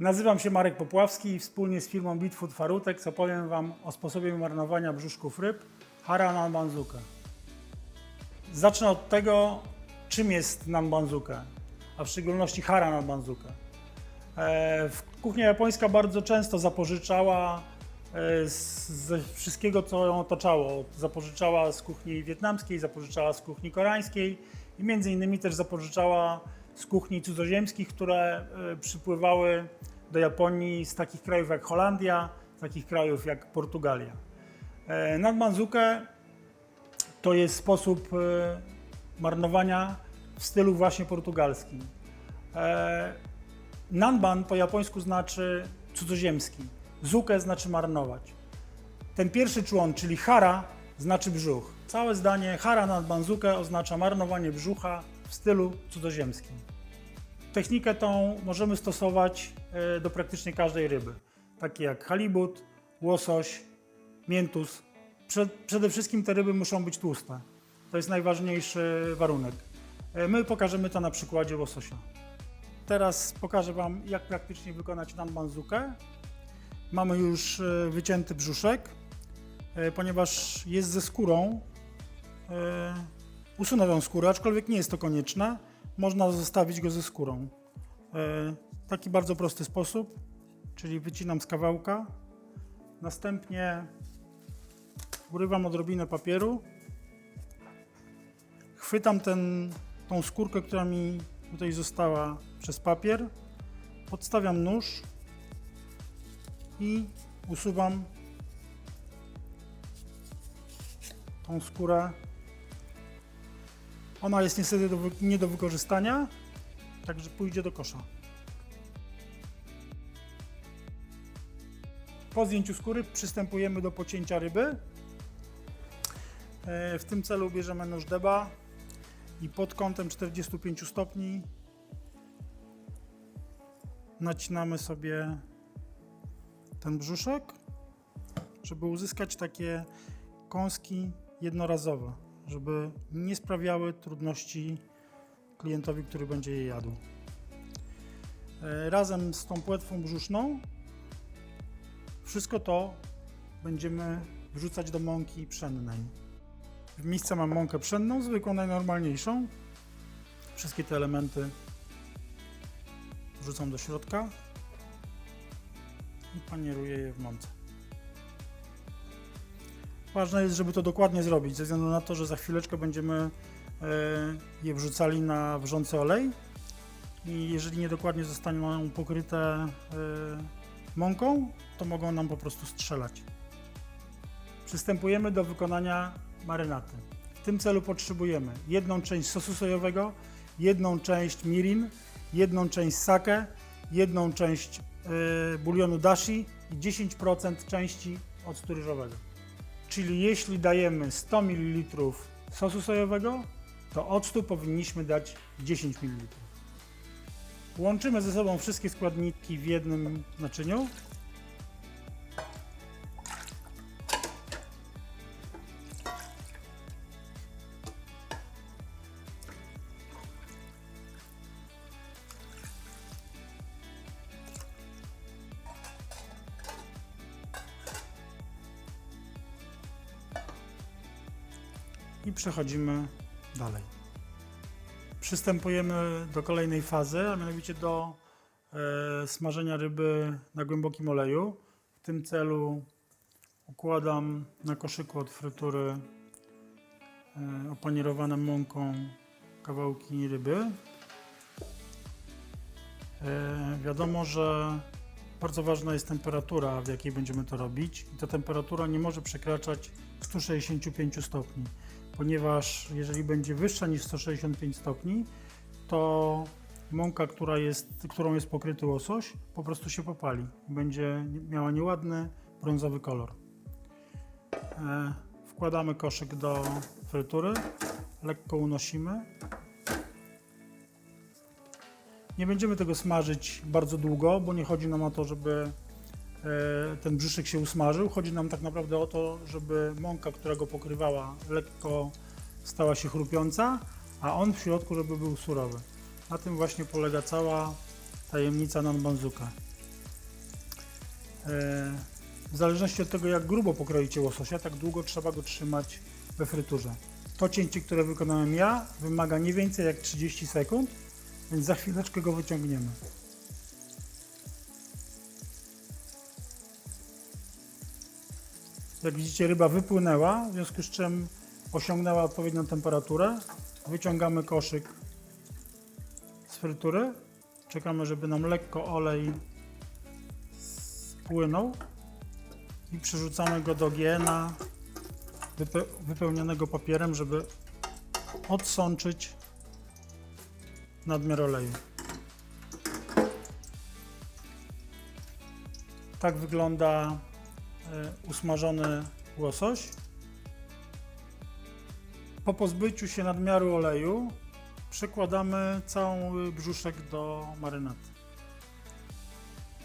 Nazywam się Marek Popławski i wspólnie z firmą Bitfood Farutex opowiem Wam o sposobie marnowania brzuszków ryb hara nan banzuka. Zacznę od tego, czym jest nan banzuka, a w szczególności hara nan banzuka. E, Kuchnia japońska bardzo często zapożyczała e, ze wszystkiego, co ją otaczało. Zapożyczała z kuchni wietnamskiej, zapożyczała z kuchni koreańskiej i między innymi też zapożyczała z kuchni cudzoziemskich, które e, przypływały do Japonii z takich krajów jak Holandia, z takich krajów jak Portugalia. E, Nadmanzukę to jest sposób e, marnowania w stylu właśnie portugalskim. Nanban po japońsku znaczy cudzoziemski. Zukę znaczy marnować. Ten pierwszy człon, czyli hara, znaczy brzuch. Całe zdanie hara zukę oznacza marnowanie brzucha w stylu cudzoziemskim. Technikę tą możemy stosować e, do praktycznie każdej ryby, takie jak halibut, łosoś, miętus. Prze- Przede wszystkim te ryby muszą być tłuste. To jest najważniejszy warunek. E, My pokażemy to na przykładzie łososia. Teraz pokażę Wam, jak praktycznie wykonać nanbanzukę. Mamy już e, wycięty brzuszek, ponieważ jest ze skórą. Usunę tą skórę, aczkolwiek nie jest to konieczne. Można zostawić go ze skórą. E, Taki bardzo prosty sposób, czyli wycinam z kawałka. Następnie urywam odrobinę papieru. Chwytam ten, tą skórkę, która mi tutaj została przez papier. Podstawiam nóż i usuwam tą skórę. Ona jest niestety do, nie do wykorzystania, także pójdzie do kosza. Po zdjęciu skóry przystępujemy do pocięcia ryby. E, W tym celu bierzemy nóż deba i pod kątem 45 stopni nacinamy sobie ten brzuszek, żeby uzyskać takie kąski jednorazowe, żeby nie sprawiały trudności klientowi, który będzie je jadł. E, Razem z tą płetwą brzuszną wszystko to będziemy wrzucać do mąki pszennej. W miejsce mam mąkę pszenną, zwykłą, najnormalniejszą. Wszystkie te elementy wrzucam do środka i panieruję je w mące. Ważne jest, żeby to dokładnie zrobić, ze względu na to, że za chwileczkę będziemy e, je wrzucali na wrzący olej i jeżeli niedokładnie zostaną pokryte e, mąką, to mogą nam po prostu strzelać. Przystępujemy do wykonania marynaty. W tym celu potrzebujemy jedną część sosu sojowego, jedną część mirin, jedną część sake, jedną część y, bulionu dashi i 10% części octu ryżowego. Czyli jeśli dajemy 100 ml sosu sojowego, to octu powinniśmy dać 10 ml. Łączymy ze sobą wszystkie składniki w jednym naczyniu. I przechodzimy dalej. Przystępujemy do kolejnej fazy, a mianowicie do e, smażenia ryby na głębokim oleju. W tym celu układam na koszyku od frytury e, opanierowane mąką kawałki ryby. E, wiadomo, że bardzo ważna jest temperatura, w jakiej będziemy to robić. I ta temperatura nie może przekraczać 165 stopni ponieważ jeżeli będzie wyższa niż 165 stopni, to mąka, która jest, którą jest pokryty łosoś, po prostu się popali. Będzie miała nieładny brązowy kolor. E, wkładamy koszyk do frytury, lekko unosimy. Nie będziemy tego smażyć bardzo długo, bo nie chodzi nam o to, żeby ten brzuszek się usmażył. Chodzi nam tak naprawdę o to, żeby mąka, która go pokrywała, lekko stała się chrupiąca, a on w środku, żeby był surowy. Na tym właśnie polega cała tajemnica nanbanzuka. w zależności od tego, jak grubo pokroicie łososia, tak długo trzeba go trzymać we fryturze. To cięcie, które wykonałem ja, wymaga nie więcej jak 30 sekund, więc za chwileczkę go wyciągniemy. Jak widzicie, ryba wypłynęła, w związku z czym osiągnęła odpowiednią temperaturę. Wyciągamy koszyk z frytury. Czekamy, żeby nam lekko olej spłynął i przerzucamy go do giena wype wypełnionego papierem, żeby odsączyć nadmiar oleju. Tak wygląda usmażony łosoś. Po pozbyciu się nadmiaru oleju przekładamy cały brzuszek do marynaty.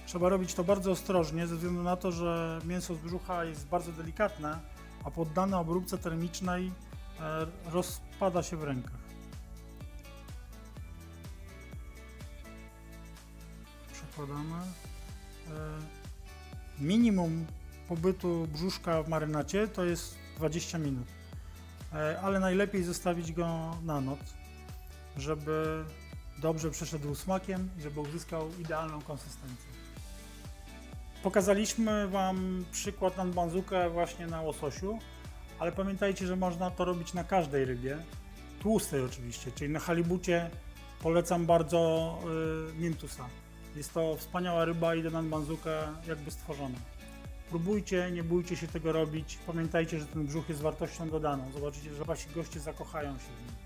Trzeba robić to bardzo ostrożnie, ze względu na to, że mięso z brzucha jest bardzo delikatne, a poddane obróbce termicznej e, rozpada się w rękach. Przekładamy. E, Minimum pobytu brzuszka w marynacie to jest 20 minut, E, ale najlepiej zostawić go na noc, żeby dobrze przeszedł smakiem i żeby uzyskał idealną konsystencję. Pokazaliśmy Wam przykład nanbanzukę właśnie na łososiu, ale pamiętajcie, że można to robić na każdej rybie, tłustej oczywiście, czyli na halibucie polecam bardzo y, mintusa. Jest to wspaniała ryba i do nanbanzukę jakby stworzona. Próbujcie, nie bójcie się tego robić. Pamiętajcie, że ten brzuch jest wartością dodaną. Zobaczycie, że Wasi goście zakochają się w nim.